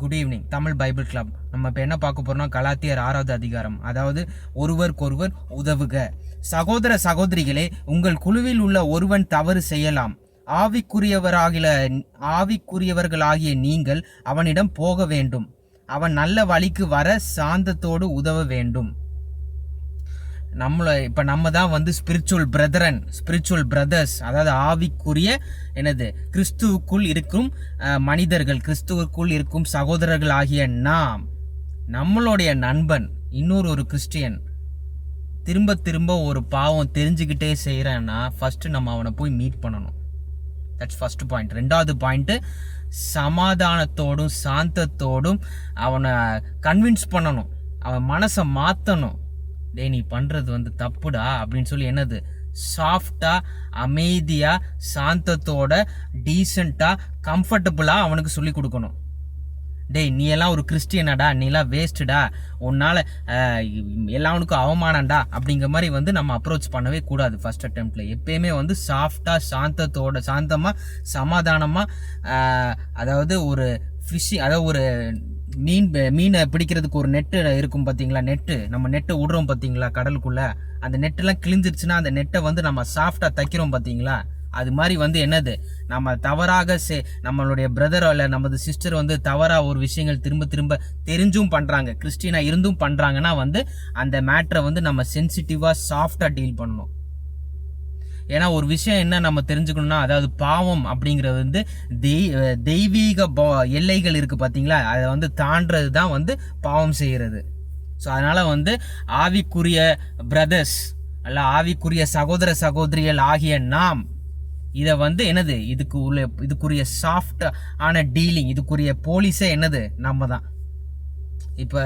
Good evening Tamil Bible club. நம்ம இப்போ என்ன பார்க்க போகிறோம்னா கலாத்தியர் ஆறாவது அதிகாரம். அதாவது ஒருவருக்கொருவர் உதவுக. சகோதர சகோதரிகளே உங்கள் குழுவில் உள்ள ஒருவன் தவறு செய்யலாம். ஆவிக்குரியவராகில ஆவிக்குரியவர்களாகிய நீங்கள் அவனிடம் போக வேண்டும். அவன் நல்ல வழிக்கு வர சாந்தத்தோடு உதவ வேண்டும். நம்மளை இப்போ நம்ம தான் வந்து ஸ்பிரிச்சுவல் பிரதரன் ஸ்பிரிச்சுவல் பிரதர்ஸ் அதாவது ஆவிக்குரிய என்னது கிறிஸ்துவுக்குள் இருக்கும் மனிதர்கள் கிறிஸ்துவுக்குள் இருக்கும் சகோதரர்கள் ஆகிய நாம் நம்மளுடைய நண்பன் இன்னொரு ஒரு கிறிஸ்டியன் திரும்ப திரும்ப ஒரு பாவம் தெரிஞ்சுக்கிட்டே செய்கிறான்னா ஃபஸ்ட்டு நம்ம அவனை போய் மீட் பண்ணணும். தட்ஸ் ஃபர்ஸ்ட் பாயிண்ட் ரெண்டாவது பாயிண்ட்டு சமாதானத்தோடும் சாந்தத்தோடும் அவனை கன்வின்ஸ் பண்ணணும். அவன் மனசை மாற்றணும் டேய் நீ பண்ணுறது வந்து தப்புடா அப்படின்னு சொல்லி என்னது? சாஃப்டாக அமைதியாக சாந்தத்தோட டீசெண்டாக கம்ஃபர்டபுளாக அவனுக்கு சொல்லி கொடுக்கணும். டேய் நீ எல்லாம் ஒரு கிறிஸ்டியனாடா நீ எல்லாம் வேஸ்ட்டுடா. உன்னால் எல்லாவனுக்கும் அவமானம்டா அப்படிங்கிற மாதிரி வந்து நம்ம அப்ரோச் பண்ணவே கூடாது ஃபஸ்ட் அட்டெம்ப்ட்ல எப்பயுமே வந்து சாஃப்டாக சாந்தத்தோட சாந்தமாக சமாதானமாக அதாவது ஒரு ஃபிஷி அதாவது ஒரு மீன் மீனை பிடிக்கிறதுக்கு ஒரு நெட்டு இருக்கும் பார்த்தீங்களா நெட்டு நம்ம நெட்டை விடுறோம் பார்த்தீங்களா கடலுக்குள்ளே? அந்த நெட்டெல்லாம் கிழிஞ்சிருச்சுன்னா அந்த நெட்டை வந்து நம்ம சாஃப்டாக தைக்கிறோம் பார்த்தீங்களா அது மாதிரி வந்து என்னது? நம்ம தவறாக சே நம்மளுடைய பிரதர் இல்லை நமது சிஸ்டர் வந்து தவறாக ஒரு விஷயங்கள் திரும்ப திரும்ப தெரிஞ்சும் பண்ணுறாங்க கிறிஸ்டினா இருந்தும் பண்ணுறாங்கன்னா வந்து அந்த மேட்ரை வந்து நம்ம சென்சிட்டிவாக சாஃப்டாக டீல் பண்ணணும். ஏன்னா ஒரு விஷயம் என்ன நம்ம தெரிஞ்சுக்கணும்னா அதாவது பாவம் அப்படிங்கிறது வந்து தெய் தெய்வீக எல்லைகள் இருக்குது பார்த்தீங்களா அதை வந்து தாண்டுறது தான் வந்து பாவம் செய்கிறது ஸோ அதனால் வந்து ஆவிக்குரிய பிரதர்ஸ் அல்ல ஆவிக்குரிய சகோதர சகோதரிகள் ஆகிய நாம் இதை வந்து என்னது? இதுக்கு உள்ள இதுக்குரிய சாஃப்ட் ஆன டீலிங் இதுக்குரிய போலீஸே என்னது? நம்ம தான் இப்போ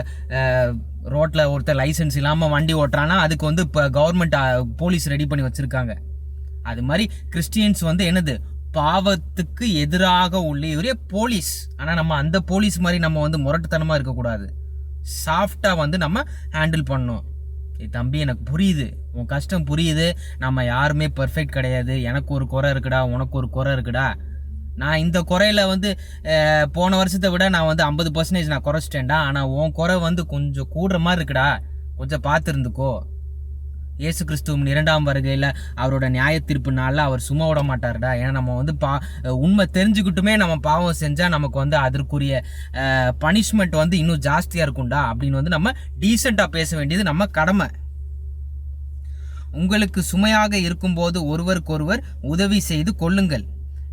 ரோட்டில் ஒருத்தர் லைசன்ஸ் இல்லாமல் வண்டி ஓட்டுறான்னா அதுக்கு வந்து இப்போ கவர்மெண்ட் போலீஸ் ரெடி பண்ணி வச்சுருக்காங்க. அது மாதிரி கிறிஸ்டியன்ஸ் வந்து என்னது? பாவத்துக்கு எதிராக உள்ள ஒரே போலீஸ். ஆனால் நம்ம அந்த போலீஸ் மாதிரி நம்ம வந்து முரட்டுத்தனமாக இருக்கக்கூடாது. சாஃப்டாக வந்து நம்ம ஹேண்டில் பண்ணோம் தம்பி எனக்கு புரியுது. உன் கஷ்டம் புரியுது. நம்ம யாருமே பர்ஃபெக்ட் கிடையாது. எனக்கு ஒரு குறை இருக்குடா உனக்கு ஒரு குறை இருக்குடா. நான் இந்த குறையில் வந்து போன வருஷத்தை விட நான் வந்து ஐம்பது பர்சன்டேஜ் நான் குறைச்சிட்டேன்டா. ஆனால் உன் குறை வந்து கொஞ்சம் கூடுற மாதிரி இருக்குடா. கொஞ்சம் பார்த்துருந்துக்கோ. இயேசு கிறிஸ்துவின் இரண்டாம் வருகையில் அவரோட நியாய தீர்ப்பு நாளில் அவர் சும்மா விட மாட்டார்டா. ஏன்னா நம்ம வந்து பா உண்மை தெரிஞ்சுக்கிட்டுமே நம்ம பாவம் செஞ்சால் நமக்கு வந்து அதற்குரிய பனிஷ்மெண்ட் வந்து இன்னும் ஜாஸ்தியாக இருக்கும்டா அப்படின்னு வந்து நம்ம டீசெண்டாக பேச வேண்டியது நம்ம கடமை. உங்களுக்கு சுமையாக இருக்கும்போது ஒருவருக்கொருவர் உதவி செய்து கொள்ளுங்கள்.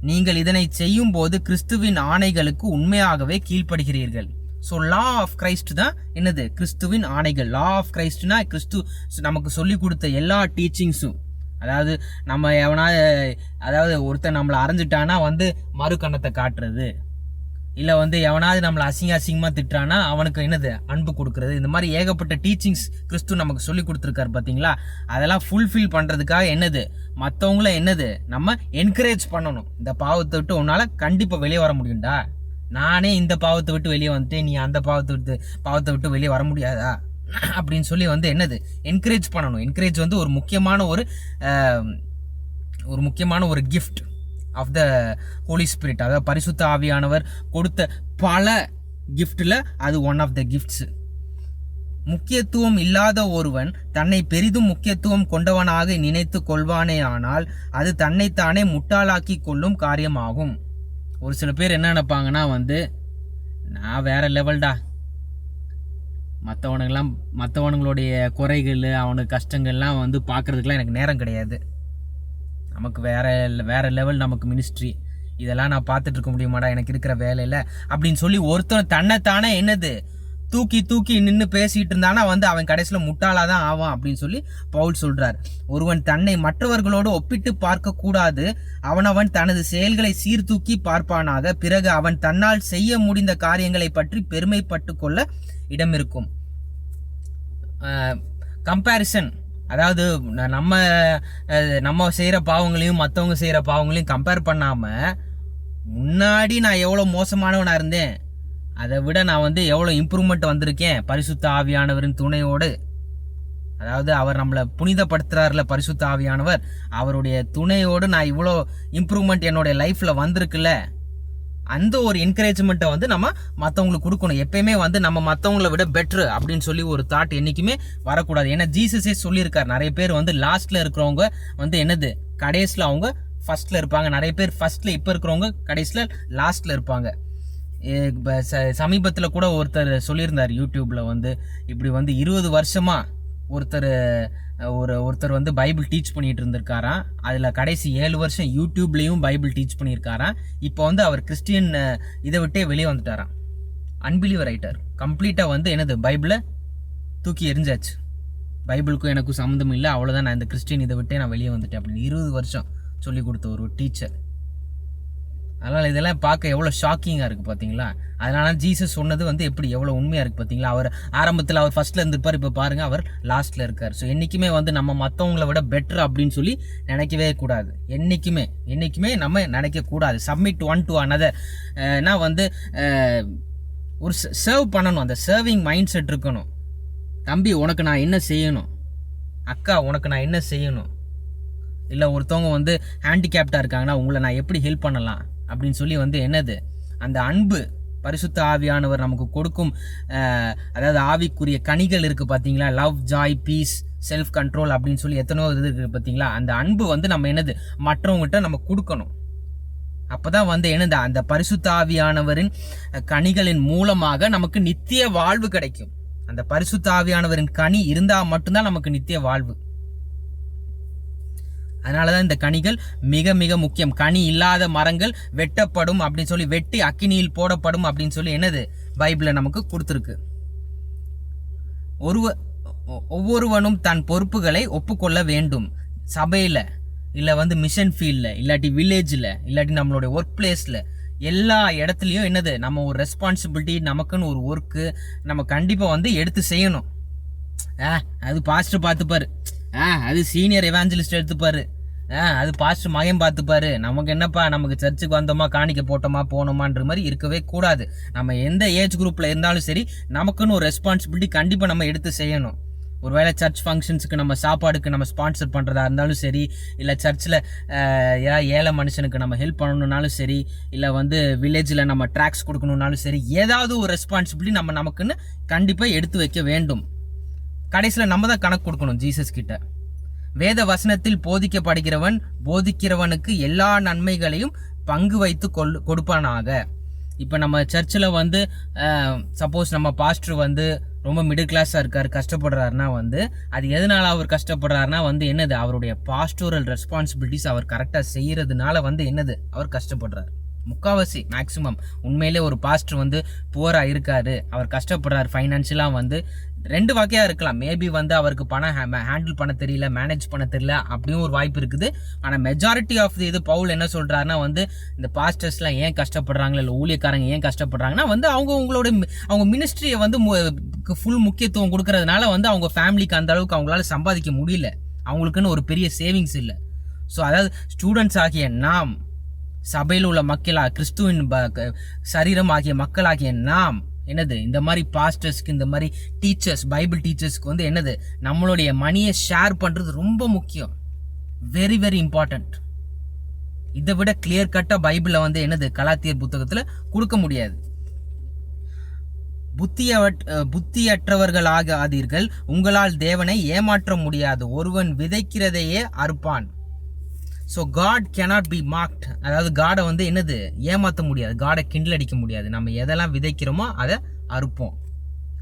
நீங்கள் இதனை செய்யும் போது கிறிஸ்துவின் ஆணைகளுக்கு உண்மையாகவே கீழ்ப்படுகிறீர்கள். ஸோ லா ஆஃப் கிரைஸ்ட் தான் என்னது? கிறிஸ்துவின் ஆணைகள். லா ஆஃப் கிரைஸ்ட்னா கிறிஸ்து நமக்கு சொல்லி கொடுத்த எல்லா டீச்சிங்ஸும் அதாவது நம்ம எவனா அதாவது ஒருத்தன் நம்மளை அரைஞ்சிட்டானா வந்து மறு கண்ணத்தை காட்டுறது. இல்லை வந்து எவனாவது நம்மளை அசிங்க அசிங்கமாக திட்டுறானா அவனுக்கு என்னது? அன்பு கொடுக்கறது. இந்த மாதிரி ஏகப்பட்ட டீச்சிங்ஸ் கிறிஸ்து நமக்கு சொல்லி கொடுத்துருக்காரு பார்த்தீங்களா அதெல்லாம் ஃபுல்ஃபில் பண்ணுறதுக்காக என்னது? மற்றவங்கள என்னது? நம்ம என்கரேஜ் பண்ணணும். இந்த பாவத்தை விட்டு உன்னால் கண்டிப்பாக வெளியே வர முடியும்டா. நானே இந்த பாவத்தை விட்டு வெளியே வந்துட்டேன். நீ அந்த பாவத்தை விட்டு பாவத்தை விட்டு வெளியே வர முடியாதா? அப்படின்னு சொல்லி வந்து என்னது? என்கரேஜ் பண்ணணும். என்கரேஜ் வந்து ஒரு முக்கியமான ஒரு ஒரு முக்கியமான ஒரு gift of the Holy Spirit அதாவது பரிசுத்த ஆவியானவர் கொடுத்த பல கிஃப்டில் அது ஒன் ஆஃப் த கிஃப்ட்ஸு முக்கியத்துவம் இல்லாத ஒருவன் தன்னை பெரிதும் முக்கியத்துவம் கொண்டவனாக நினைத்து கொள்வானே ஆனால் அது தன்னைத்தானே முட்டாளாக்கி கொள்ளும் காரியமாகும். ஒரு சில பேர் என்ன நினைப்பாங்கன்னா வந்து நான் வேற லெவல்டா மற்றவனுங்கெல்லாம் மற்றவனுங்களுடைய குறைகள் அவனுக்கு கஷ்டங்கள்லாம் வந்து பார்க்குறதுக்கெலாம் எனக்கு நேரம் கிடையாது. நமக்கு வேற வேற லெவல் நமக்கு மினிஸ்ட்ரி இதெல்லாம் நான் பார்த்துட்டு இருக்க முடியுமாடா? எனக்கு இருக்கிற வேலையில். அப்படின்னு சொல்லி ஒருத்தன் தன்னைத்தானே என்னது? தூக்கி தூக்கி நின்று பேசிகிட்டு இருந்தானா வந்து அவன் கடைசியில் முட்டாளாக தான் ஆவான் அப்படின்னு சொல்லி பவுல் சொல்கிறார் ஒருவன் தன்னை மற்றவர்களோடு ஒப்பிட்டு பார்க்கக்கூடாது அவனவன் தனது செயல்களை சீர்தூக்கி பார்ப்பானாக. பிறகு அவன் தன்னால் செய்ய முடிந்த காரியங்களை பற்றி பெருமைப்பட்டு கொள்ள இடம் இருக்கும் கம்பேரிசன் அதாவது நம்ம நம்ம செய்கிற பாவங்களையும் மற்றவங்க செய்கிற பாவங்களையும் கம்பேர் பண்ணாமல் முன்னாடி நான் எவ்வளோ மோசமானவனாக இருந்தேன். அதை விட நான் வந்து எவ்வளோ இம்ப்ரூவ்மெண்ட் வந்திருக்கேன். பரிசுத்த ஆவியானவரின் துணையோடு. அதாவது அவர் நம்மளை புனிதப்படுத்துறாருல பரிசுத்த ஆவியானவர். அவருடைய துணையோடு நான் இவ்வளோ இம்ப்ரூவ்மெண்ட் என்னுடைய லைஃப்பில் வந்திருக்குல்ல அந்த ஒரு என்கரேஜ்மெண்ட்டை வந்து நம்ம மற்றவங்களுக்கு கொடுக்கணும். எப்பயுமே வந்து நம்ம மற்றவங்கள விட பெட்ரு அப்படின்னு சொல்லி ஒரு தாட் என்றைக்குமே வரக்கூடாது. ஏன்னா ஜீசஸே சொல்லியிருக்கார். நிறைய பேர் வந்து லாஸ்ட்டில் இருக்கிறவங்க வந்து என்னது? கடைசியில் அவங்க ஃபஸ்ட்டில் இருப்பாங்க. நிறைய பேர் ஃபஸ்ட்டில் இப்போ இருக்கிறவங்க கடைசியில் லாஸ்ட்டில் இருப்பாங்க. இப்போ ச சமீபத்தில் கூட ஒருத்தர் சொல்லியிருந்தார் யூடியூப்பில் வந்து இப்படி வந்து இருபது வருஷமாக ஒருத்தர் ஒரு ஒருத்தர் வந்து பைபிள் டீச் பண்ணிகிட்டு இருந்திருக்காராம். அதில் கடைசி ஏழு வருஷம் யூடியூப்லேயும் பைபிள் டீச் பண்ணியிருக்காராம். இப்போ வந்து அவர் கிறிஸ்டியன் இதை விட்டே வெளியே வந்துட்டாராம். அன்பிலீவர் ரைட்டர் கம்ப்ளீட்டாக வந்து என்னது பைபிளை தூக்கி எரிஞ்சாச்சு. பைபிளுக்கும் எனக்கும் சம்மந்தம் இல்லை. அவ்வளோதான் நான் இந்த கிறிஸ்டின் இதை விட்டே நான் வெளியே வந்துட்டேன் அப்படின்னு இருபது வருஷம் சொல்லி கொடுத்த ஒரு டீச்சர். அதனால் இதெல்லாம் பார்க்க எவ்வளோ ஷாக்கிங்காக இருக்குது பார்த்தீங்களா அதனால ஜீசஸ் சொன்னது வந்து எப்படி எவ்வளோ உண்மையாக இருக்குது பார்த்தீங்களா அவர் ஆரம்பத்தில் அவர் ஃபஸ்ட்டில் இருந்திருப்பார் இப்போ பாருங்கள் அவர் லாஸ்ட்டில் இருக்கார். ஸோ என்றைக்குமே வந்து நம்ம மற்றவங்கள விட பெட்டர் அப்படின்னு சொல்லி நினைக்கவே கூடாது. என்றைக்குமே என்றைக்குமே நம்ம நினைக்கக்கூடாது சப்மிட் ஒன் டு அனதர் ஏன்னா வந்து ஒரு சர்வ் பண்ணணும். அந்த சர்விங் மைண்ட் செட் இருக்கணும். தம்பி உனக்கு நான் என்ன செய்யணும்? அக்கா உனக்கு நான் என்ன செய்யணும்? இல்லை ஒருத்தவங்க வந்து ஹேண்டிகேப்டாக இருக்காங்கன்னா உங்களை நான் எப்படி ஹெல்ப் பண்ணலாம்? அப்படின்னு சொல்லி வந்து என்னது? அந்த அன்பு பரிசுத்த ஆவியானவர் நமக்கு கொடுக்கும் அதாவது ஆவிக்குரிய கனிகள் இருக்குது பார்த்தீங்களா love joy peace self control அப்படின்னு சொல்லி எத்தனையோ இது இருக்குது பார்த்தீங்களா அந்த அன்பு வந்து நம்ம என்னது? மற்றவங்ககிட்ட நம்ம கொடுக்கணும். அப்போ தான் வந்து என்னது? அந்த பரிசுத்த ஆவியானவரின் கனிகளின் மூலமாக நமக்கு நித்திய வாழ்வு கிடைக்கும். அந்த பரிசுத்த ஆவியானவரின் கனி இருந்தால் மட்டும்தான் நமக்கு நித்திய வாழ்வு. அதனால தான் இந்த கனிகள் மிக மிக முக்கியம். கனி இல்லாத மரங்கள் வெட்டப்படும் அப்படின்னு சொல்லி வெட்டி அக்கினியில் போடப்படும் அப்படின்னு சொல்லி என்னது? பைபிளில் நமக்கு கொடுத்துருக்கு. ஒருவ ஒவ்வொருவனும் தன் பொறுப்புகளை ஒப்புக்கொள்ள வேண்டும். சபையில் இல்லை வந்து மிஷன் ஃபீல்டில் இல்லாட்டி வில்லேஜில் இல்லாட்டி நம்மளுடைய ஒர்க் பிளேஸில் எல்லா இடத்துலையும் என்னது? நம்ம ஒரு ரெஸ்பான்சிபிலிட்டி நமக்குன்னு ஒரு ஒர்க்கு நம்ம கண்டிப்பாக வந்து எடுத்து செய்யணும். ஆ அது பாஸ்ட்டு பார்த்துப்பாரு. ஆ அது சீனியர் எவாஞ்சலிஸ்ட் எடுத்துப்பாரு. ஆ அது பாஸ்டர் மகன் பார்த்துப்பாரு. நமக்கு என்னப்பா நமக்கு சர்ச்சுக்கு வந்தோமா காணிக்க போட்டோமா போனோமான்ற மாதிரி இருக்கவே கூடாது. நம்ம எந்த ஏஜ் குரூப்பில் இருந்தாலும் சரி நமக்குன்னு ஒரு ரெஸ்பான்சிபிலிட்டி கண்டிப்பாக நம்ம எடுத்து செய்யணும். ஒருவேளை சர்ச் ஃபங்க்ஷன்ஸுக்கு நம்ம சாப்பாடுக்கு நம்ம ஸ்பான்சர் பண்ணுறதா இருந்தாலும் சரி இல்லை சர்ச்சில் ஏதாவது ஏழை மனுஷனுக்கு நம்ம ஹெல்ப் பண்ணணுன்னாலும் சரி இல்லை வந்து வில்லேஜில் நம்ம ட்ராக்ஸ் கொடுக்கணுன்னாலும் சரி ஏதாவது ஒரு ரெஸ்பான்சிபிலிட்டி நம்ம நமக்குன்னு கண்டிப்பாக எடுத்து வைக்க வேண்டும். கடைசியில் நம்ம தான் கணக்கு கொடுக்கணும் ஜீசஸ் கிட்ட. வேத வசனத்தில் போதிக்கப்படுகிறவன் போதிக்கிறவனுக்கு எல்லா நன்மைகளையும் பங்கு வைத்து கொள் கொடுப்பானாக. இப்போ நம்ம சர்ச்சில் வந்து சப்போஸ் நம்ம பாஸ்டர் வந்து ரொம்ப மிடில் கிளாஸாக இருக்கார் கஷ்டப்படுறாருன்னா வந்து அது எதனால் அவர் கஷ்டப்படுறாருன்னா வந்து என்னது? அவருடைய பாஸ்டோரல் ரெஸ்பான்சிபிலிட்டிஸ் அவர் கரெக்டாக செய்கிறதுனால வந்து என்னது? அவர் கஷ்டப்படுறார். முக்காவாசி மேக்ஸிமம் உண்மையிலே ஒரு பாஸ்டர் வந்து புவராக இருக்காரு. அவர் கஷ்டப்படுறாரு. ஃபைனான்ஷியலாக வந்து ரெண்டு வகையாக இருக்கலாம். மேபி வந்து அவருக்கு பணம் ஹேண்டில் பண்ண தெரியல மேனேஜ் பண்ண தெரியல அப்படியும் ஒரு வாய்ப்பு இருக்குது. ஆனால் மெஜாரிட்டி ஆஃப் தி இது பவுல் என்ன சொல்கிறாருன்னா வந்து இந்த பாஸ்டர்ஸ்லாம் ஏன் கஷ்டப்படுறாங்களா? இல்லை ஊழியக்காரங்க ஏன் கஷ்டப்படுறாங்கன்னா வந்து அவங்க உங்களோட அவங்க மினிஸ்ட்ரியை வந்து ஃபுல் முக்கியத்துவம் கொடுக்கறதுனால வந்து அவங்க ஃபேமிலிக்கு அந்த அளவுக்கு அவங்களால சம்பாதிக்க முடியல. அவங்களுக்குன்னு ஒரு பெரிய சேவிங்ஸ் இல்லை. ஸோ அதாவது ஸ்டூடெண்ட்ஸ் ஆகிய நாம் சபையில் உள்ள மக்களா கிறிஸ்துவின் ப- க- சரீரம் ஆகிய மக்களாகிய நாம் என்னது? இந்த மாதிரி பாஸ்டர்ஸ்க்கு இந்த மாதிரி டீச்சர்ஸ் பைபிள் டீச்சர்ஸ்க்கு வந்து என்னது? நம்மளுடைய மணியை ஷேர் பண்ணுறது ரொம்ப முக்கியம். வெரி வெரி இம்பார்ட்டண்ட் இதை விட கிளியர் கட்டாக பைபிளில் வந்து என்னது? கலாத்தியர் புத்தகத்தில் கொடுக்க முடியாது. புத்திய புத்தியற்றவர்களாக புத்தியற்றவர்களாகாதீர்கள் உங்களால் தேவனை ஏமாற்ற முடியாது. ஒருவன் விதைக்கிறதையே அறுப்பான். So God cannot be mocked அதாவது காடை வந்து என்னது? ஏமாற்ற முடியாது. காடை கிண்டில் அடிக்க முடியாது. நம்ம எதெல்லாம் விதைக்கிறோமோ அதை அறுப்போம்.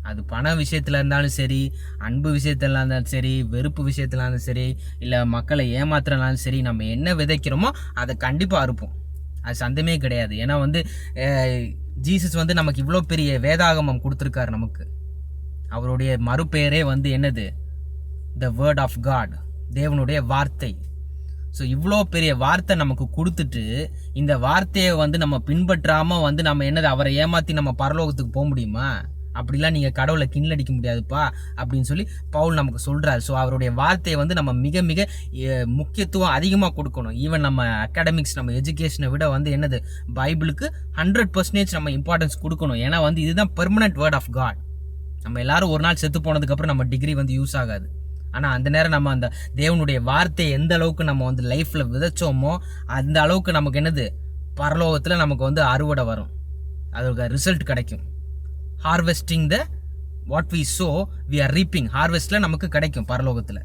அது பண விஷயத்துல இருந்தாலும் சரி அன்பு விஷயத்துல இருந்தாலும் சரி வெறுப்பு விஷயத்துல இருந்தாலும் சரி இல்லை மக்களை ஏமாத்துறனாலும் சரி நம்ம என்ன விதைக்கிறோமோ அதை கண்டிப்பாக அறுப்போம். அது சந்தமே கிடையாது. ஏன்னா வந்து ஜீசஸ் வந்து நமக்கு இவ்வளோ பெரிய வேதாகமம் கொடுத்துருக்காரு நமக்கு. அவருடைய மறுபெயரே வந்து என்னது? த வேர்ட் ஆஃப் காட் தேவனுடைய வார்த்தை. ஸோ இவ்வளோ பெரிய வார்த்தை நமக்கு கொடுத்துட்டு இந்த வார்த்தையை வந்து நம்ம பின்பற்றாமல் வந்து நம்ம என்னது அவரை ஏமாற்றி நம்ம பரலோகத்துக்கு போக முடியுமா? அப்படிலாம் நீங்கள் கடவுளை கிண்ணடிக்க முடியாதுப்பா அப்படின்னு சொல்லி பவுல் நமக்கு சொல்கிறார் ஸோ அவருடைய வார்த்தையை வந்து நம்ம மிக மிக முக்கியத்துவம் அதிகமாக கொடுக்கணும். ஈவன் நம்ம அகாடமிக்ஸ் நம்ம எஜுகேஷனை விட வந்து என்னது பைபிளுக்கு ஹண்ட்ரட் பர்சன்டேஜ் நம்ம இம்பார்ட்டன்ஸ் கொடுக்கணும். ஏன்னா வந்து இதுதான் பெர்மனன்ட் வேர்ட் ஆஃப் காட் நம்ம எல்லாரும் ஒரு நாள் செத்து போனதுக்கப்புறம் நம்ம டிகிரி வந்து யூஸ் ஆகாது. ஆனால் அந்த நேரம் நம்ம அந்த தேவனுடைய வார்த்தையை எந்த அளவுக்கு நம்ம வந்து லைஃப்பில் விதைச்சோமோ அந்த அளவுக்கு நமக்கு என்னது? பரலோகத்தில் நமக்கு வந்து அறுவடை வரும். அதோட ரிசல்ட் கிடைக்கும். Harvesting the what we sow we are reaping ஹார்வெஸ்ட்டில் நமக்கு கிடைக்கும் பரலோகத்தில்.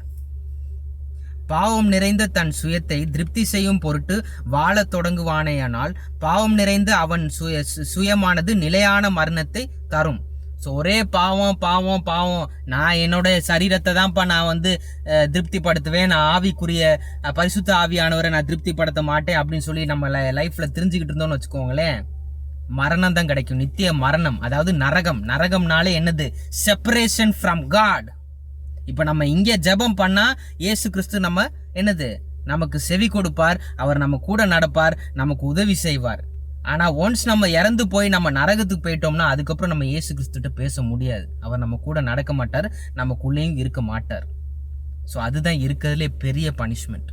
பாவம் நிறைந்த தன் சுயத்தை திருப்தி செய்யும் பொருட்டு வாழத் தொடங்குவானேயானால் பாவம் நிறைந்த அவன் சுய சுயமானது நிலையான மரணத்தை தரும். ஸோ ஒரே பாவம் பாவம் பாவம். நான் என்னோட சரீரத்தை தான்ப்பா நான் வந்து திருப்திப்படுத்துவேன். நான் ஆவிக்குரிய பரிசுத்த ஆவியானவரை நான் திருப்திப்படுத்த மாட்டேன் அப்படின்னு சொல்லி நம்ம லைஃப்பில் தெரிஞ்சுக்கிட்டு இருந்தோம்னு வச்சுக்கோங்களேன். மரணம் தான் கிடைக்கும். நித்திய மரணம். அதாவது நரகம். நரகம்னாலே என்னது? செப்பரேஷன் ஃப்ரம் காட் இப்போ நம்ம இங்கே ஜெபம் பண்ணால் ஏசு கிறிஸ்து நம்ம என்னது? நமக்கு செவி கொடுப்பார். அவர் நம்ம கூட நடப்பார். நமக்கு உதவி செய்வார். ஆனால் ஒன்ஸ் நம்ம இறந்து போய் நம்ம நரகத்துக்கு போயிட்டோம்னா அதுக்கப்புறம் நம்ம இயேசு கிறிஸ்துட்ட பேச முடியாது. அவர் நம்ம கூட நடக்க மாட்டார் நமக்குள்ளேயும் இருக்க மாட்டார். ஸோ அதுதான் இருக்கிறதுலே பெரிய பனிஷ்மெண்ட்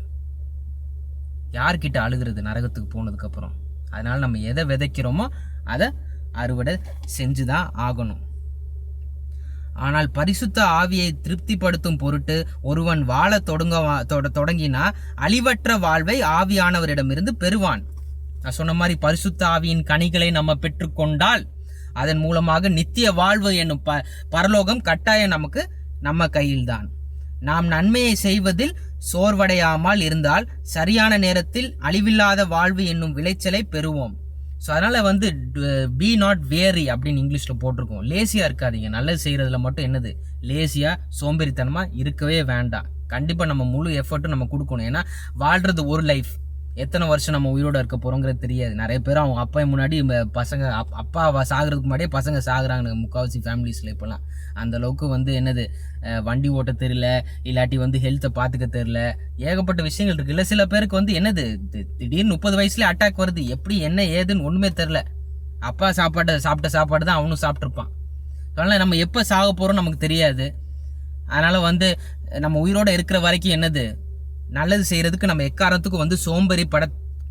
யார்கிட்ட அழுகிறது நரகத்துக்கு போனதுக்கப்புறம்? அதனால் நம்ம எதை விதைக்கிறோமோ அதை அறுவடை செஞ்சு தான் ஆகணும். ஆனால் பரிசுத்த ஆவியை திருப்திப்படுத்தும் பொருட்டு ஒருவன் வாழ தொடங்க தொட- தொடங்கினா அழிவற்ற வாழ்வை ஆவியானவரிடமிருந்து பெறுவான். நான் சொன்ன மாதிரி பரிசுத்த ஆவியின் கனிகளை நம்ம பெற்றுக்கொண்டால் அதன் மூலமாக நித்திய வாழ்வு என்னும் ப பரலோகம் கட்டாயம் நமக்கு நம்ம கையில்தான். நாம் நன்மையை செய்வதில் சோர்வடையாமல் இருந்தால் சரியான நேரத்தில் அழிவில்லாத வாழ்வு என்னும் விளைச்சலை பெறுவோம். ஸோ அதனால் வந்து பி நாட் வேரி அப்படின்னு இங்கிலீஷில் போட்டிருக்கோம். லேசியாக இருக்காதீங்க. நல்லது செய்கிறதுல மட்டும் என்னது? லேசியாக சோம்பேறித்தனமாக இருக்கவே வேண்டாம். கண்டிப்பாக நம்ம முழு எஃபர்ட்டும் நம்ம கொடுக்கணும். ஏன்னா வாழ்கிறது ஒரு லைஃப் எத்தனை வருஷம் நம்ம உயிரோடு இருக்க போகிறோங்கிறது தெரியாது. நிறைய பேர் அவங்க அப்பா முன்னாடி பசங்க அப் அப்பா சாகிறதுக்கு முன்னாடியே பசங்க சாகுறாங்க முக்கால்வாசி ஃபேமிலிஸில் இப்போலாம் அந்த அளவுக்கு வந்து என்னது வண்டி ஓட்ட தெரியல இல்லாட்டி வந்து ஹெல்த்தை பார்த்துக்க தெரியல. ஏகப்பட்ட விஷயங்கள் இருக்குல்ல சில பேருக்கு வந்து என்னது தி- திடீர்னு முப்பது வயசுலேயே அட்டாக் வருது. எப்படி என்ன ஏதுன்னு ஒன்றுமே தெரில அப்பா சாப்பாட்டை சாப்பிட்ட சாப்பாடு தான் அவனும் சாப்பிட்ருப்பான் அதனால் நம்ம எப்போ சாக போகிறோம் நமக்கு தெரியாது. அதனால் வந்து நம்ம உயிரோட இருக்கிற வரைக்கும் என்னது நல்லது செய்கிறதுக்கு நம்ம எக்காரணத்துக்கும் வந்து சோம்பேறி பட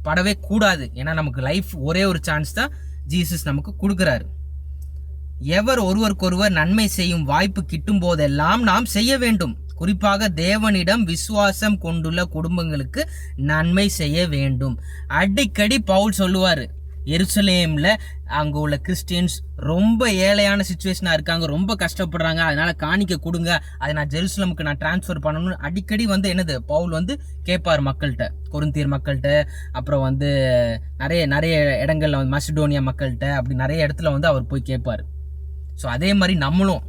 படவே கூடாது. ஏன்னா நமக்கு லைஃப் ஒரே ஒரு சான்ஸ் தான் ஜீசஸ் நமக்கு கொடுக்குறாரு. எவர் ஒருவருக்கொருவர் நன்மை செய்யும் வாய்ப்பு கிட்டும் போதெல்லாம் நாம் செய்ய வேண்டும். குறிப்பாக தேவனிடம் விசுவாசம் கொண்டுள்ள குடும்பங்களுக்கு நன்மை செய்ய வேண்டும். அடிக்கடி பவுல் சொல்லுவார் எருசலேமில் அங்கே உள்ள கிறிஸ்டியன்ஸ் ரொம்ப ஏழையான சுச்சுவேஷனாக இருக்காங்க ரொம்ப கஷ்டப்படுறாங்க. அதனால் காணிக்க கொடுங்க. அதை நான் ஜெருசலமுக்கு நான் டிரான்ஸ்ஃபர் பண்ணணும்னு அடிக்கடி வந்து என்னது பவுல் வந்து கேட்பார் மக்கள்கிட்ட குருந்தீர் மக்கள்கிட்ட அப்புறம் வந்து நிறைய நிறைய இடங்கள்ல வந்து மசிடோனியா மக்கள்கிட்ட அப்படி நிறைய இடத்துல வந்து அவர் போய் கேட்பார். ஸோ அதே மாதிரி நம்மளும்.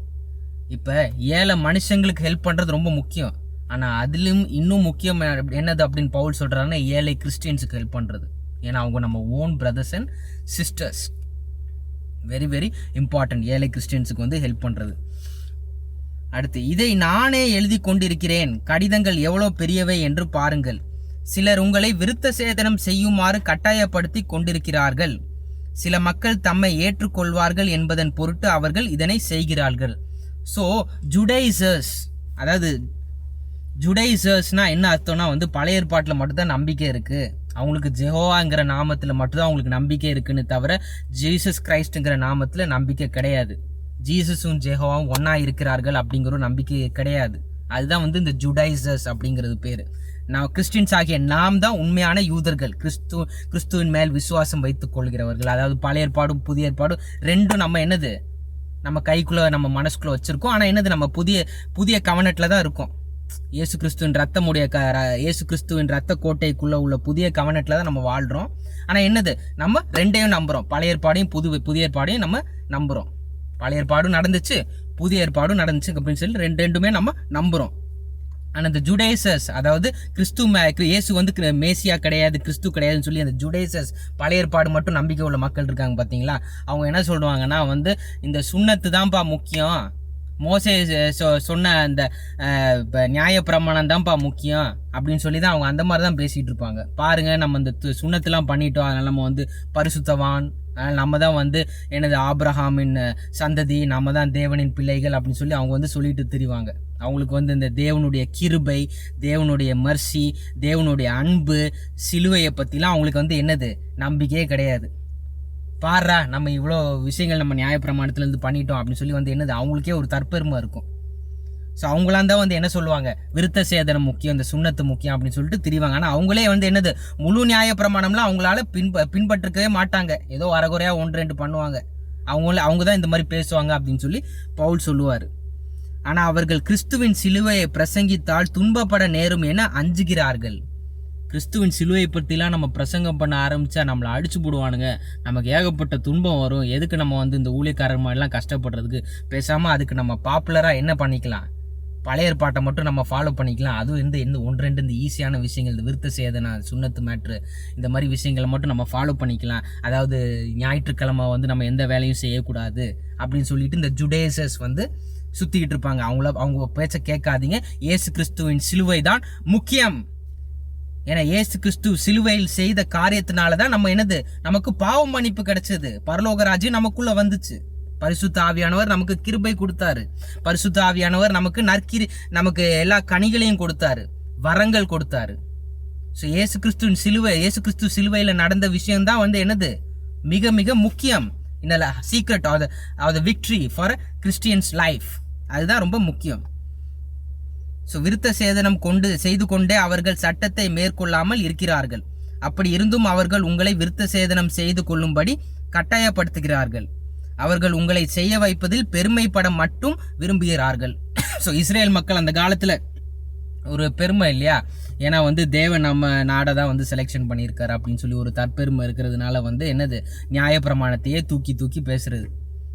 இப்போ ஏழை மனுஷங்களுக்கு ஹெல்ப் பண்ணுறது ரொம்ப முக்கியம். ஆனால் அதுலேயும் இன்னும் முக்கியம் என்னது அப்படின்னு பவுல் சொல்கிறாங்கன்னா ஏழை கிறிஸ்டியன்ஸுக்கு ஹெல்ப் பண்ணுறது ஏன்னா அவங்க நம்ம own brothers and sisters very very important ஏழை கிறிஸ்டியன்ஸுக்கு வந்து ஹெல்ப் பண்ணுறது அடுத்து இதை நானே எழுதி கொண்டிருக்கிறேன். கடிதங்கள் எவ்வளோ பெரியவை என்று பாருங்கள். சிலர் உங்களை விருத்த சேதனம் செய்யுமாறு கட்டாயப்படுத்தி கொண்டிருக்கிறார்கள். சில மக்கள் தம்மை ஏற்றுக்கொள்வார்கள் என்பதன் பொருட்டு அவர்கள் இதனை செய்கிறார்கள். ஸோ ஜுடைசர்ஸ் அதாவது ஜுடைசர்ஸ்னால் என்ன அர்த்தம்னா வந்து பழைய ஏற்பாட்டில் மட்டும்தான் நம்பிக்கை இருக்குது அவங்களுக்கு ஜெஹோவாங்கிற நாமத்தில் மட்டும்தான் அவங்களுக்கு நம்பிக்கை இருக்குன்னு தவிர ஜீசஸ் கிரைஸ்ட்டுங்கிற நாமத்தில் நம்பிக்கை கிடையாது. ஜீசஸும் ஜெஹோவாவும் ஒன்றா இருக்கிறார்கள் அப்படிங்கிற ஒரு நம்பிக்கை கிடையாது. அதுதான் வந்து இந்த ஜுடைசஸ் அப்படிங்கிறது பேர். நான் கிறிஸ்டின்ஸ் ஆகிய நாம் தான் உண்மையான யூதர்கள். கிறிஸ்து கிறிஸ்துவின் மேல் விசுவாசம் வைத்துக் கொள்கிறவர்கள். அதாவது பழைய ஏற்பாடும் புதிய ஏற்பாடும் ரெண்டும் நம்ம என்னது? நம்ம கைக்குள்ளே நம்ம மனசுக்குள்ளே வச்சுருக்கோம். ஆனால் என்னது? நம்ம புதிய புதிய கவனத்தில் தான் இருக்கோம். இயேசு கிறிஸ்துவின் ரத்தமுடைய க ர- இயேசு கிறிஸ்துவின் ரத்த கோட்டைக்குள்ளே உள்ள புதிய கவனத்தில் தான் நம்ம வாழ்கிறோம் ஆனால் என்னது? நம்ம ரெண்டையும் நம்புகிறோம் பழைய ஏற்பாடையும் புது புதிய ஏற்பாடையும் நம்ம நம்புகிறோம் பழைய ஏற்பாடும் நடந்துச்சு புதிய ஏற்பாடும் நடந்துச்சு அப்படின்னு சொல்லி ரெண்டு ரெண்டுமே நம்ம நம்புகிறோம் ஆனால் இந்த ஜுடேசஸ் அதாவது கிறிஸ்து இயேசு வந்து மேசியா கிடையாது கிறிஸ்து கிடையாதுன்னு சொல்லி அந்த ஜுடேசஸ் பழைய ஏற்பாடு மட்டும் நம்பிக்கை உள்ள மக்கள் இருக்காங்க பார்த்தீங்களா அவங்க என்ன சொல்லுவாங்கன்னா வந்து இந்த சுண்ணத்து தான்ப்பா முக்கியம். மோசே சொ- சொன்ன அந்த நியாயப்பிரமாணம் தான்ப்பா முக்கியம் அப்படின்னு சொல்லி தான் அவங்க அந்த மாதிரி தான் பேசிகிட்டு இருப்பாங்க. பாருங்கள் நம்ம இந்த து- பண்ணிட்டோம். அதனால் நம்ம வந்து பரிசுத்தவான். அதனால் நம்ம தான் வந்து எனது ஆப்ரஹாமின் சந்ததி நம்ம தான் தேவனின் பிள்ளைகள் அப்படின்னு சொல்லி அவங்க வந்து சொல்லிட்டு திரிவாங்க. அவங்களுக்கு வந்து இந்த தேவனுடைய கிருபை தேவனுடைய மர்சி தேவனுடைய அன்பு சிலுவையை பற்றிலாம் அவங்களுக்கு வந்து என்னது? நம்பிக்கையே கிடையாது. பாருடா நம்ம இவ்வளோ விஷயங்கள் நம்ம நியாயப்பிரமாணத்துலேருந்து பண்ணிட்டோம் அப்படின்னு சொல்லி வந்து என்னது அவங்களுக்கே ஒரு தற்பெருமை இருக்கும். ஸோ அவங்களாம் தான் வந்து என்ன சொல்லுவாங்க? விருத்த சேதனம் முக்கியம் இந்த சுண்ணத்து முக்கியம் அப்படின்னு சொல்லிட்டு திரிவாங்க. ஆனால் அவங்களே வந்து என்னது முழு நியாய பிரமாணம்லாம் அவங்களால பின்ப பின்பற்றிருக்கவே மாட்டாங்க. ஏதோ அறகுறையாக ஒன்று ரெண்டு பண்ணுவாங்க. அவங்கள அவங்க தான் இந்த மாதிரி பேசுவாங்க அப்படின்னு சொல்லி பவுல் சொல்லுவார். ஆனால் அவர்கள் கிறிஸ்துவின் சிலுவையை பிரசங்கித்தால் துன்பப்பட நேரும் என அஞ்சுகிறார்கள். கிறிஸ்துவின் சிலுவை பற்றிலாம் நம்ம பிரசங்கம் பண்ண ஆரம்பித்தா நம்மளை அடிச்சு போடுவானுங்க. நமக்கு ஏகப்பட்ட துன்பம் வரும். எதுக்கு நம்ம வந்து இந்த ஊழியக்காரர் மாதிரிலாம் கஷ்டப்படுறதுக்கு? பேசாமல் அதுக்கு நம்ம பாப்புலராக என்ன பண்ணிக்கலாம்? பழைய ஏற்பாட்டை மட்டும் நம்ம ஃபாலோ பண்ணிக்கலாம். அதுவும் இந்த இந்த ஒன்று ரெண்டு இந்த ஈஸியான விஷயங்கள் இந்த விருத்த சேதனா சுண்ணத்து மேட்ரு இந்த மாதிரி விஷயங்களை மட்டும் நம்ம ஃபாலோ பண்ணிக்கலாம். அதாவது ஞாயிற்றுக்கிழமை வந்து நம்ம எந்த வேலையும் செய்யக்கூடாது அப்படின்னு சொல்லிட்டு இந்த ஜுடேசஸ் வந்து சுற்றிக்கிட்டு இருப்பாங்க. அவங்கள அவங்க பேச்சை கேட்காதீங்க. ஏசு கிறிஸ்துவின் சிலுவை தான் முக்கியம். ஏன்னா இயேசு கிறிஸ்து சிலுவையில் செய்த காரியத்தினால தான் நம்ம என்னது? நமக்கு பாவம் மன்னிப்பு கிடைச்சது. பரலோகராஜி நமக்குள்ள வந்துச்சு. பரிசுத்த ஆவியானவர் நமக்கு கிருபை கொடுத்தாரு. பரிசுத்த ஆவியானவர் நமக்கு நற்கிரி நமக்கு எல்லா கனிகளையும் கொடுத்தாரு. வரங்கள் கொடுத்தாரு. ஸோ இயேசு கிறிஸ்துவின் சிலுவை இயேசு கிறிஸ்து சிலுவையில் நடந்த விஷயம்தான் வந்து என்னது? மிக மிக முக்கியம். இந்த secret of the victory for Christians life அதுதான் ரொம்ப முக்கியம். விருத்த சேதனம் கொண்டு செய்து கொண்டே அவர்கள் சட்டத்தை மேற்கொள்ளாமல் இருக்கிறார்கள். அப்படி இருந்தும் அவர்கள் உங்களை விருத்த சேதனம் செய்து கொள்ளும்படி கட்டாயப்படுத்துகிறார்கள். அவர்கள் உங்களை செய்ய வைப்பதில் பெருமைப்பட மட்டும் விரும்புகிறார்கள். ஸோ இஸ்ரேல் மக்கள் அந்த காலத்தில் ஒரு பெருமை இல்லையா? ஏன்னா வந்து தேவன் நம்ம நாடை தான் வந்து செலெக்ஷன் பண்ணியிருக்காரு அப்படின்னு சொல்லி ஒரு தற்பெருமை இருக்கிறதுனால வந்து என்னது? நியாயப்பிரமாணத்தையே தூக்கி தூக்கி பேசுறது.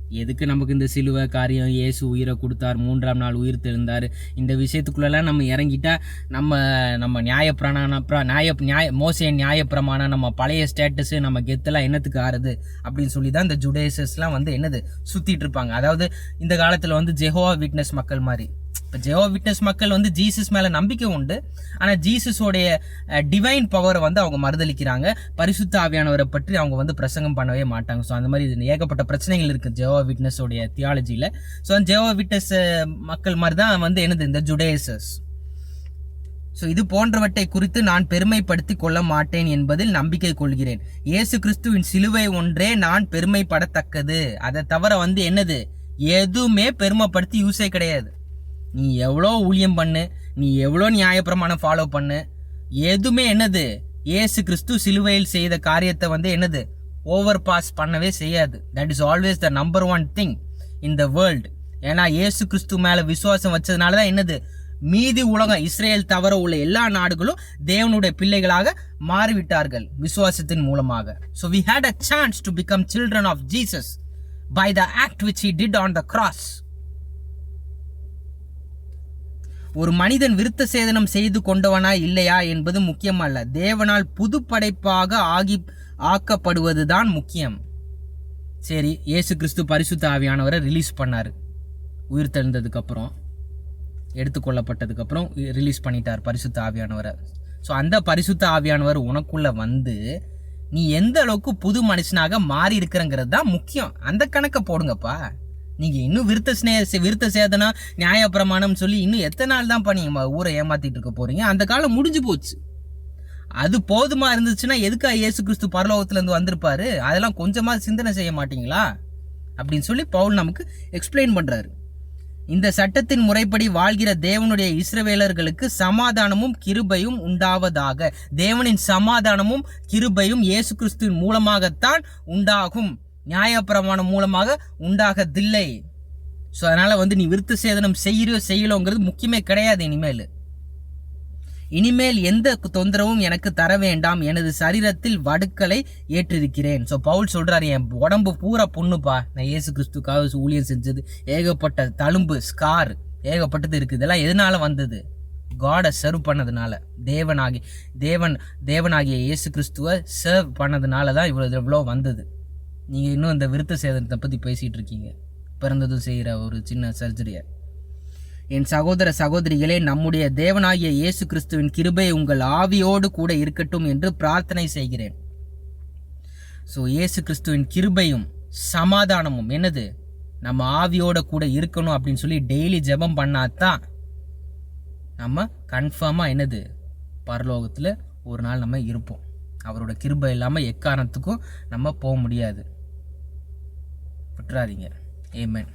எதுக்கு நமக்கு இந்த சிலுவை காரியம் இயேசு உயிரை கொடுத்தார் மூன்றாம் நாள் உயிர் தெழுந்தார்? இந்த விஷயத்துக்குள்ளெல்லாம் நம்ம இறங்கிட்டா நம்ம நம்ம நியாயப்பிரமாண நியாய நியாய மோசே நியாயப்பிரமாணம் நம்ம பழைய ஸ்டேட்டஸு நம்ம கெத்தெல்லாம் என்னத்துக்கு ஆறுது? அப்படின்னு சொல்லி தான் இந்த ஜுடேசஸ்லாம் வந்து என்னது? சுற்றிட்டு இருப்பாங்க. அதாவது இந்த காலத்தில் வந்து ஜெஹோவா விட்னஸ் மக்கள் மாதிரி. இப்போ ஜெஹோ விட்னஸ் மக்கள் வந்து ஜீசஸ் மேலே நம்பிக்கை உண்டு. ஆனால் ஜீசஸோடைய டிவைன் பவரை வந்து அவங்க மறுதளிக்கிறாங்க. பரிசுத்த ஆவியானவரை பற்றி அவங்க வந்து பிரசங்கம் பண்ணவே மாட்டாங்க. ஸோ அந்த மாதிரி இது ஏகப்பட்ட பிரச்சனைகள் இருக்குது ஜெவோ விட்னஸோடைய தியாலஜியில் ஸோ அந்த ஜெஹோ விட்னஸ் மக்கள் மாதிரி தான் வந்து என்னது இந்த ஜுடேசஸ். ஸோ இது போன்றவற்றை குறித்து நான் பெருமைப்படுத்தி கொள்ள மாட்டேன் என்பதில் நம்பிக்கை கொள்கிறேன். இயேசு கிறிஸ்துவின் சிலுவை ஒன்றே நான் பெருமைப்படத்தக்கது. அதை தவிர வந்து என்னது எதுவுமே பெருமைப்படுத்தி யூஸே கிடையாது. நீ எவ்வளோ ஊழியம் பண்ணு நீ எவ்வளோ நியாயப்பிரமாணம் ஃபாலோ பண்ணு எதுவுமே என்னது? ஏசு கிறிஸ்து சிலுவையில் செய்த காரியத்தை வந்து என்னது? ஓவர் பாஸ் பண்ணவே செய்யாது. That is always the number one thing in the world ஏன்னா ஏசு கிறிஸ்து மேலே விசுவாசம் வச்சதுனால தான் என்னது? மீதி உலகம் இஸ்ரேல் தவிர உள்ள எல்லா நாடுகளும் தேவனுடைய பிள்ளைகளாக மாறிவிட்டார்கள் விசுவாசத்தின் மூலமாக. So we had a chance to become children of Jesus by the act which he did on the cross ஒரு மனிதன் விருத்த சேதனம் செய்து கொண்டவனா இல்லையா என்பது முக்கியமல்ல. தேவனால் புது படைப்பாக ஆகி ஆக்கப்படுவதுதான் முக்கியம். சரி இயேசு கிறிஸ்து பரிசுத்த ஆவியானவரை ரிலீஸ் பண்ணார். உயிர் தெழுந்ததுக்கப்புறம் எடுத்துக்கொள்ளப்பட்டதுக்கப்புறம் ரிலீஸ் பண்ணிட்டார் பரிசுத்த ஆவியானவரை. ஸோ அந்த பரிசுத்த ஆவியானவர் உனக்குள்ளே வந்து நீ எந்த அளவுக்கு புது மனுஷனாக மாறி இருக்கிறங்கிறது தான் முக்கியம். அந்த கணக்கை போடுங்கப்பா. நீங்கள் இன்னும் விருத்த ஸ்னே விருத்த சேதனா நியாயப்பிரமாணம் சொல்லி இன்னும் எத்தனை நாள் தான் பண்ணி ஊரை ஏமாத்திட்டு இருக்க போறீங்க? அந்த காலம் முடிஞ்சு போச்சு. அது போதுமா இருந்துச்சுன்னா எதுக்கா இயேசு கிறிஸ்து பரலோகத்துலேருந்து வந்திருப்பாரு? அதெல்லாம் கொஞ்சமாக சிந்தனை செய்ய மாட்டீங்களா? அப்படின்னு சொல்லி பவுல் நமக்கு எக்ஸ்பிளைன் பண்ணுறாரு இந்த சட்டத்தின் முறைப்படி வாழ்கிற தேவனுடைய இஸ்ரவேலர்களுக்கு சமாதானமும் கிருபையும் உண்டாவதாக. தேவனின் சமாதானமும் கிருபையும் இயேசு கிறிஸ்துவின் மூலமாகத்தான் உண்டாகும். நியாயப்பிரமாணம் மூலமாக உண்டாகதில்லை. ஸோ அதனால் வந்து நீ விருத்த சேதனம் செய்கிறோ செய்யலோங்கிறது முக்கியமே கிடையாது இனிமேல். இனிமேல் எந்த தொந்தரவும் எனக்கு தர வேண்டாம். எனது சரீரத்தில் வடுக்களை ஏற்றிருக்கிறேன். ஸோ பவுல் சொல்கிறார் என் உடம்பு பூரா பொண்ணுப்பா. நான் ஏசு கிறிஸ்துக்காக ஊழியர் செஞ்சது. ஏகப்பட்ட தழும்பு ஸ்கார் ஏகப்பட்டது இருக்குது. இதெல்லாம் எதனால வந்தது? காடை சர்வ் பண்ணதுனால. தேவனாகி தேவன் தேவனாகிய இயேசு கிறிஸ்துவை சர்வ் பண்ணதுனால தான் இவ்வளோ இவ்வளோ வந்தது. நீங்கள் இன்னும் இந்த விருத்த சேதனத்தை பற்றி பேசிகிட்டு இருக்கீங்க. பிறந்ததும் செய்கிற ஒரு சின்ன சர்ஜரியை என் சகோதர சகோதரிகளே நம்முடைய தேவனாகிய இயேசு கிறிஸ்துவின் கிருபை உங்கள் ஆவியோடு கூட இருக்கட்டும் என்று பிரார்த்தனை செய்கிறேன். ஸோ இயேசு கிறிஸ்துவின் கிருபையும் சமாதானமும் என்னது? நம்ம ஆவியோட கூட இருக்கணும் அப்படின்னு சொல்லி டெய்லி ஜெபம் பண்ணாதான் நம்ம கன்ஃபார்மாக என்னது? பரலோகத்தில் ஒரு நாள் நம்ம இருப்போம். அவரோட கிருபை இல்லாமல் எக்காரணத்துக்கும் நம்ம போக முடியாது. விட்டுறாதீங்க. ஏமன்